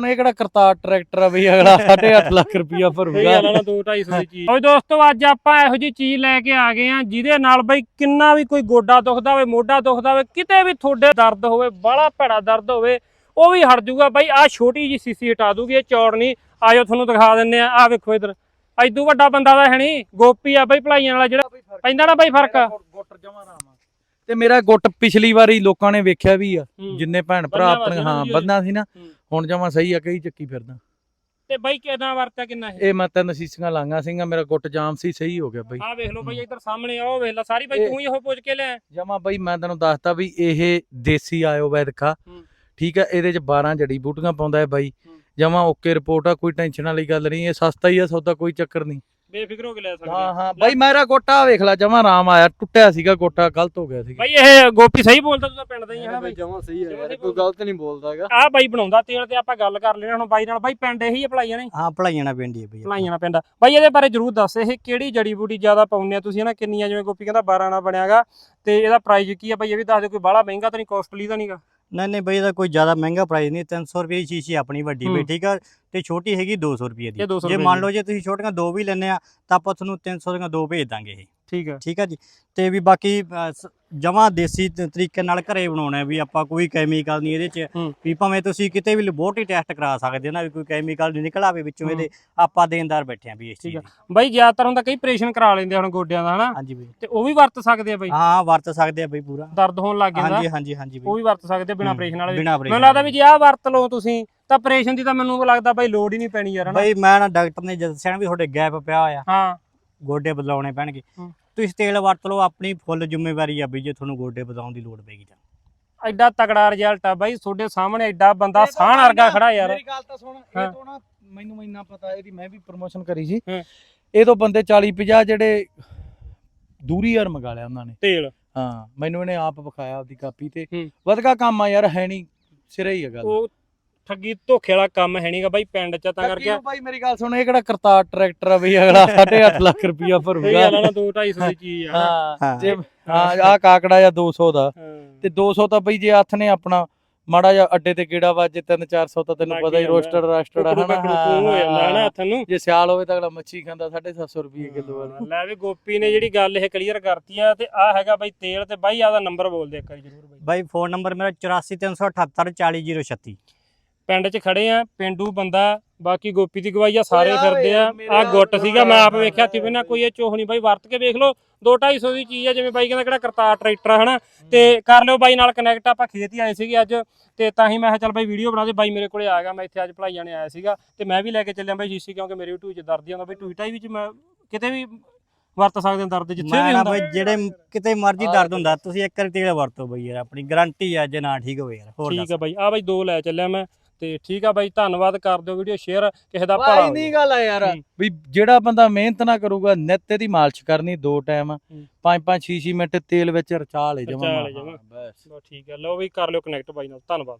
ਹੁਣ ਇਹ ਕਿਹੜਾ ਕਰਤਾਰ ਟਰੈਕਟਰ ਆ ਬਈ ਅਗਲਾ 8.5 ਲੱਖ ਰੁਪਇਆ ਭਰੂਗਾ। ਆ ਨਾ 2 250 ਦੀ ਚੀਜ਼। ਓਏ ਦੋਸਤੋ ਅੱਜ ਆਪਾਂ ਇਹੋ ਜੀ ਚੀਜ਼ ਲੈ ਕੇ ਆ ਗਏ ਆ ਜਿਹਦੇ ਨਾਲ ਬਈ ਕਿੰਨਾ ਵੀ ਕੋਈ ਗੋਡਾ ਦੁਖਦਾ ਹੋਵੇ ਮੋਢਾ ਦੁਖਦਾ ਹੋਵੇ ਕਿਤੇ ਵੀ ਤੁਹਾਡੇ ਦਰਦ ਹੋਵੇ ਬੜਾ ਭੈੜਾ ਦਰਦ ਹੋਵੇ ਉਹ ਵੀ ਹਟ ਜਾਊਗਾ ਬਈ ਆ ਛੋਟੀ ਜੀ ਸੀਸੀ ਹਟਾ ਦੂਗੀ ਇਹ ਚੌੜ ਨਹੀਂ ਆਜੋ ਤੁਹਾਨੂੰ ਦਿਖਾ ਦਿੰਨੇ ਆ ਆ ਵੇਖੋ ਇਧਰ। ਐਦੂ ਵੱਡਾ ਬੰਦਾ ਦਾ ਹੈ ਨਹੀਂ ਗੋਪੀ ਆ ਬਈ ਭਲਾਈਆਂ ਵਾਲਾ ਜਿਹੜਾ। ਪੈਂਦਾ ਨਾ ਬਈ ਫ਼ਰਕ। ਗੁੱਟ ਜਮਾ ਰਾਮਾ ਤੇ ਮੇਰਾ ਗੁੱਟ ਪਿਛਲੀ ਵਾਰੀ ਲੋਕਾਂ ਨੇ ਵੇਖਿਆ ਵੀ ਆ। ਜਿੰਨੇ ਭੈਣ ਭਰਾ ਆਪਣੇ ਹਾਂ ਬੰਨਾ ਸੀ ਨਾ। ਹੁਣ ਜਮਾ ਸਹੀ ਆ ਕਈ ਚੱਕੀ ਫਿਰਦਾ। ਤੇ ਬਈ ਕਿੰਨਾ ਵਰਤਿਆ ਕਿੰਨਾ ਇਹ? ਇਹ ਮੈਂ ਤਿੰਨ ਸੀਸੀਆਂ ਲਾਂਗਾ ਸੀਗਾ ਮੇਰਾ ਗੁੱਟ ਜਾਮ ਸੀ ਸਹੀ ਹੋ ਗਿਆ ਬਈ। ਆ ਵੇਖ ਲਓ ਬਈ ਇਧਰ ਸਾਹਮਣੇ ਆ ਉਹ ਵੇਖ ਲੈ ਸਾਰੀ ਬਈ ਇਹ- ਤੂੰ ਹੀ ਉਹ ਪੁੱਛ ਕੇ ਲਿਆ ਜਮਾ ਬਈ ਮੈਂ ਤੈਨੂੰ ਦੱਸਤਾ ਵੀ ਇਹ ਦੇਸੀ ਆਯੁਰਵੈਦਿਕ ਆ। ਹੂੰ। ਠੀਕ ਆ ਇਹਦੇ ਚ 12 ਜੜੀ ਬੂਟੀਆਂ ਪਾਉਂਦਾ ਹੈ ਬਾਈ। ਹੂੰ। ਜਮਾ ਓਕੇ ਰਿਪੋਰਟ ਆ ਕੋਈ ਟੈਨਸ਼ਨ ਵਾਲੀ ਗੱਲ ਨਹੀਂ ਇਹ ਸਸਤਾ ਹੀ ਆ ਸੌਦਾ ਕੋਈ ਚੱਕਰ ਨਹੀਂ। ਬੇਫਿਕਰ ਹੋ ਕੇ ਲੈ ਸਕਦੇ ਹਾਂ। ਹਾਂ। ਬਾਈ ਮੇਰਾ ਗੋਟਾ ਵੇਖ ਲੈ ਜਮਾ ਆਰਾਮ ਆਇਆ ਟੁੱਟਿਆ ਸੀਗਾ ਗੋਟਾ ਗਲਤ ਹੋ ਗਿਆ ਸੀਗਾ। ਬਈ ਇਹ ਗੋਪੀ ਸਹੀ ਬੋਲਦਾ ਤੂੰ ਤਾਂ ਪਿੰਡ ਦਾ ਹੀ ਹੈ ਨਾ ਬਈ। ਜਮਾ ਸਹੀ ਹੈ ਸਹੀ ਕੋਈ ਗਲਤ ਨਹੀਂ ਬੋਲਦਾ ਹੈਗਾ। ਆ ਬਾਈ ਬਣਾਉਂਦਾ ਤੇਲ ਤੇ ਆਪਾਂ ਗੱਲ ਕਰ ਲੈਣਾ ਹੁਣ ਬਾਈ ਨਾਲ। ਬਾਈ ਪਿੰਡ ਇਹੀ ਅਪਲਾਈਆਂ ਨੇ? ਹਾਂ ਭਲਾਈਆਂ ਨਾਲ ਪਿੰਡੀ ਹੈ ਬਈ। ਭਲਾਈਆਂ ਨਾਲ ਪਿੰਡ ਬਾਈ ਇਹਦੇ ਬਾਰੇ ਜਰੂਰ ਦੱਸ ਇਹ ਕਿਹੜੀ ਜੜੀ ਬੂਟੀ ਜ਼ਿਆਦਾ ਪਾਉਂਦੇ ਆ ਤੁਸੀਂ ਹਨਾ? ਕਿੰਨੀਆਂ ਜਿਵੇਂ ਗੋਪੀ ਕਹਿੰਦਾ 12 ਨਾਲ ਬਣਿਆਗਾ ਤੇ ਇਹਦਾ ਪ੍ਰਾਈਸ ਕੀ ਆ? ਬਾਈ ਇਹ ਵੀ ਦੱਸ ਦਿਓ ਕੋਈ ਬਾਹਲਾ ਮਹਿੰਗਾ ਤਾਂ ਨਹੀਂ ਕੋਸਟਲੀ ਤਾਂ ਨਹੀਂਗਾ ਨਹੀਂ ਨਹੀਂ ਬਈ ਇਹਦਾ ਕੋਈ ਜ਼ਿਆਦਾ ਮਹਿੰਗਾ ਪ੍ਰਾਈਸ ਨਹੀਂ 300 ਰੁਪਏ ਦੀ ਸ਼ੀਸ਼ੀ ਆਪਣੀ ਵੱਡੀ ਹੂੰ। ਠੀਕ ਆ ਤੇ ਛੋਟੀ ਹੈਗੀ 200 ਰੁਪਏ ਦੀ 200 ਜੇ ਮੰਨ। ਲਓ ਜੇ ਤੁਸੀਂ ਛੋਟੀਆਂ ਦੋ ਵੀ ਲੈਣੇ ਆ ਤਾਂ ਆਪਾਂ ਤੁਹਾਨੂੰ 300 ਦੀਆਂ ਦੋ ਭੇਜ ਦਾਂਗੇ ਇਹ ਠੀਕ ਆ ਠੀਕ ਆ ਜੀ ਤੇ ਵੀ ਬਾਕੀ ਜਮਾ ਦੇਸੀ ਤ- ਤਰੀਕੇ ਨਾਲ ਘਰੇ ਬਣਾਉਣਾ ਹੈ ਵੀ ਆਪਾਂ ਕੋਈ ਕੈਮੀਕਲ ਨਹੀਂ ਇਹਦੇ ਚ ਹੂੰ। ਵੀ ਭਾਵੇਂ ਤੁਸੀਂ ਕਿਤੇ ਵੀ ਲੈਬੋਰਟਰੀ ਟੈਸਟ ਕਰਾ ਸਕਦੇ ਹੋ ਨਾ ਵੀ ਕੋਈ ਕੈਮੀਕਲ ਨਹੀਂ ਨਿਕਲ ਆਵੇ ਵਿੱਚੋਂ ਹੂੰ। ਇਹਦੇ ਆਪਾਂ ਦੇਣਦਾਰ ਬੈਠੇ ਆ ਵੀ ਇਸ ਠੀਕ ਚੀਜ਼। ਦੀ। ਬਾਈ ਜ਼ਿਆਦਾਤਰ ਹੁੰਦਾ ਕਈ ਆਪਰੇਸ਼ਨ ਕਰਾ ਲੈਂਦੇ ਹੁਣ ਗੋਡਿਆਂ ਦਾ ਹਨਾ? ਹਾਂਜੀ ਬਈ। ਤੇ ਉਹ ਵੀ ਵਰਤ ਸਕਦੇ ਆ ਬਾਈ? ਹਾਂ ਵਰਤ ਸਕਦੇ ਆ ਬਈ ਪੂਰਾ। ਦਰਦ ਹੋਣ ਲੱਗ ਜਾਂਦਾ। ਹਾਂਜੀ ਹਾਂਜੀ ਹਾਂਜੀ ਉਹ ਬਈ ਵੀ ਵਰਤ ਸਕਦੇ ਆ ਬਿਨਾਂ ਆਪਰੇਸ਼ਨ ਵਾਲੇ। ਬਿਨਾ ਮੈਨੂੰ ਲੱਗਦਾ ਵੀ ਜੇ ਆਹ ਵਰਤ ਲਓ ਤੁਸੀਂ ਤਾਂ ਆਪਰੇਸ਼ਨ ਦੀ ਤਾਂ ਮੈਨੂੰ ਲੱਗਦਾ ਬਾਈ ਲੋੜ ਹੀ ਨਹੀਂ ਪੈਣੀ ਯਾਰ ਹਨਾ? ਬਈ ਮੈਂ ਨਾ ਡਾਕਟਰ ਨੇ ਜਦ ਦੱਸਿਆ ਨਾ ਵੀ ਤੁਹਾਡੇ ਗੈਪ ਪਿਆ ਹੋਇਆ। ਹਾਂ। ਗੋਡੇ ਬਦਲਾਉਣੇ ਪੈਣਗੇ। ਹੂੰ। ਤੁਸੀਂ ਤੇਲ ਵਰਤ ਲਓ ਆਪਣੀ ਫੁੱਲ ਜ਼ਿੰਮੇਵਾਰੀ ਆ ਵੀ ਜੇ ਤੁਹਾਨੂੰ ਗੋਡੇ ਬਦਲਾਉਣ ਦੀ ਲੋੜ ਪੈਗੀ ਤਾਂ। ਐਡਾ ਤਗੜਾ ਰਿਜ਼ਲਟ ਆ ਬਾਈ ਤੁਹਾਡੇ ਸਾਹਮਣੇ ਐਡਾ ਬੰਦਾ ਸਾਹਣ ਵਰਗਾ ਖੜਾ ਯਾਰ। ਮੇਰੀ ਗੱਲ ਤਾਂ ਸੁਣ। ਇਹ ਤੋਂ ਨਾ ਮੈਨੂੰ ਇੰਨਾ ਪਤਾ ਇਹਦੀ ਮੈਂ ਵੀ ਪ੍ਰਮੋਸ਼ਨ ਕਰੀ ਸੀ। ਹਾਂ। ਇਹ ਤੋਂ ਬੰਦੇ 40 50 ਜਿਹੜੇ ਦੂਰੀ ਯਾਰ ਮੰਗਾ ਲਿਆ ਉਹਨਾਂ ਨੇ। ਤੇਲ। ਹਾਂ ਮੈਨੂੰ ਇਹਨੇ ਆਪ ਵਿਖਾਇਆ ਆਪਦੀ ਕਾਪੀ ਤੇ। ਵਧਗਾ ਕੰਮ ਆ ਯਾਰ ਹੈ ਨਹੀਂ ਸਿਰੇ ਹੀ ਆ ਗੱਲ। ਉਹ ਠੱਗੀ ਧੋਖੇ ਵਾਲਾ ਕੰਮ ਹੈ ਨਹੀਂਗਾ ਬਾਈ ਪਿੰਡ ਚ ਤਾਂ ਕਰਕੇ। ਬਾਈ ਮੇਰੀ ਗੱਲ ਸੁਣ ਇਹ ਕਿਹੜਾ ਕਰਤਾਰ ਟਰੈਕਟਰ ਆ ਬਈ ਅਗਲਾ 8.5 ਲੱਖ ਰੁਪਇਆ ਭਰੂਗਾ। ਗੱਲ ਆ ਨਾ 2 250 ਦੀ ਚੀਜ਼ ਆ। ਹਾਂ ਜੇ ਹਾਂ ਆ ਕਾਕੜਾ ਜਾਂ 200 ਦਾ। ਤੇ 200 ਤਾਂ ਬਈ ਜੇ ਹੱਥ ਨੇ ਆਪਣਾ ਮਾੜਾ ਜਿਹਾ ਅੱਡੇ ਤੇ ਕਿਹੜਾ ਵੱਜੇ 3 400 ਤਾਂ ਤੈਨੂੰ ਪਤਾ ਹੀ ਰੋਸਟਰ ਰਾਸਟਰ ਕੁਕੜੂ ਹਨਾ? ਹੋ ਜਾਂਦਾ ਹੈ। ਨਾ ਹੱਥ ਨੂੰ। ਜੇ ਸਿਆਲ ਹੋਵੇ ਤਾਂ ਅਗਲਾ ਮੱਛੀ ਖਾਂਦਾ 750 ਰੁਪਏ ਕਿਲੋ ਵਾਲੀ। ਲੈ ਵੀ ਗੋਪੀ ਨੇ ਜਿਹੜੀ ਗੱਲ ਇਹ ਕਲੀਅਰ ਕਰਤੀ ਆ ਤੇ ਆ ਹੈਗਾ ਬਾਈ ਤੇਲ ਤੇ ਬਾਈ ਆਦਾ ਨੰਬਰ ਬੋਲ ਦੇ ਇੱਕ ਵਾਰੀ ਜਰੂਰ ਬਾਈ। ਬਾਈ ਫੋਨ ਨੰਬਰ ਮੇਰਾ 84378 40036 ਪਿੰਡ 'ਚ ਖੜੇ ਆ ਪਿੰਡੂ ਬੰਦਾ ਬਾਕੀ ਗੋਪੀ ਦੀ ਗਵਾਈ ਆ ਸਾਰੇ ਫਿਰਦੇ ਆ। ਆ ਗੁੱਟ ਸੀਗਾ ਮੈਂ ਆਪ। ਵੇਖਿਆ ਤੀ ਬਿਨਾ ਕੋਈ ਇਹ ਚੋਹ ਨਹੀਂ। ਬਾਈ ਵਰਤ ਕੇ ਵੇਖ ਲਓ 2 250 ਦੀ ਚੀਜ਼ ਆ ਜਿਵੇਂ ਬਾਈ ਕਹਿੰਦਾ ਕਿਹੜਾ ਕਰਤਾਰ ਟਰੈਕਟਰ ਹਨਾ? ਤੇ ਕਰ ਲਿਓ ਬਾਈ ਨਾਲ ਕਨੈਕਟ ਆਪਾਂ ਖੇਤ ਹੀ ਆਏ ਸੀਗੇ ਅੱਜ। ਤੇ ਤਾਂ ਹੀ ਮੈਂ ਕਿਹਾ ਚੱਲ ਬਾਈ ਵੀਡੀਓ ਬਣਾ ਦੇ। ਬਾਈ ਮੇਰੇ ਕੋਲੇ ਆ ਗਿਆ ਮੈਂ ਇੱਥੇ ਅੱਜ ਭਲਾਈ ਜਾਣੇ ਆਇਆ ਸੀਗਾ। ਤੇ ਮੈਂ ਵੀ ਲੈ ਕੇ ਚੱਲਿਆ ਬਾਈ ਜੀਸੀ ਕਿਉਂਕਿ ਮੇਰੇ ਟੂਈ 'ਚ ਦਰਦ ਹੀ ਆਉਂਦਾ ਬਾਈ ਟੂਈਟਾਈ ਵਿੱਚ ਮੈਂ ਕਿਤੇ ਵੀ ਵਰਤ ਸਕਦੇ ਹਾਂ ਦਰਦ ਜਿੱਥੇ ਵੀ ਨਾ ਹੁੰਦਾ। ਬਾਈ ਜਿਹੜੇ ਕਿਤੇ ਮਰਜ਼ੀ ਦਰਦ ਹੁੰਦਾ ਤੁਸੀਂ ਇੱਕ ਵਾਰੀ ਤੇਲ ਵਰਤੋ ਬਈ ਯਾਰ ਆਪਣੀ ਗਾਰੰਟੀ ਆ ਜੇ ਨਾ ਠੀਕ ਹੋਵੇ ਯਾਰ ਹੋਰ ਠੀਕ ਆ ਬਾਈ ਆ ਬਾਈ ਦੋ ਲੈ ਚੱਲਿਆ ਮੈਂ। ਤੇ ਠੀਕ ਆ ਬਾਈ ਧੰਨਵਾਦ ਕਰ ਦਿਓ ਵੀਡੀਓ ਸ਼ੇਅਰ ਕਿਸੇ ਦਾ ਭਲਾ ਭਾਈ ਹੋ ਨਹੀਂ ਗੱਲ ਆ ਯਾਰ ਹੂੰ। ਵੀ ਜਿਹੜਾ ਬੰਦਾ ਮਿਹਨਤ ਨਾ ਕਰੂਗਾ ਨਿੱਤ ਦੀ ਮਾਲਸ਼ ਕਰਨੀ ਦੋ ਟਾਈਮ ਹੂੰ। 5-5 6-6 ਮਿੰਟ ਤੇਲ ਵਿੱਚ ਰਚਾ ਲੈ ਰਚਾ ਜਮਾ ਲੈ ਜਾਵਾਂ। ਬਸ ਠੀਕ ਹੈ ਲਓ ਵੀ ਕਰ ਲਿਓ ਕਨੈਕਟ ਬਾਈ ਨਾਲ ਧੰਨਵਾਦ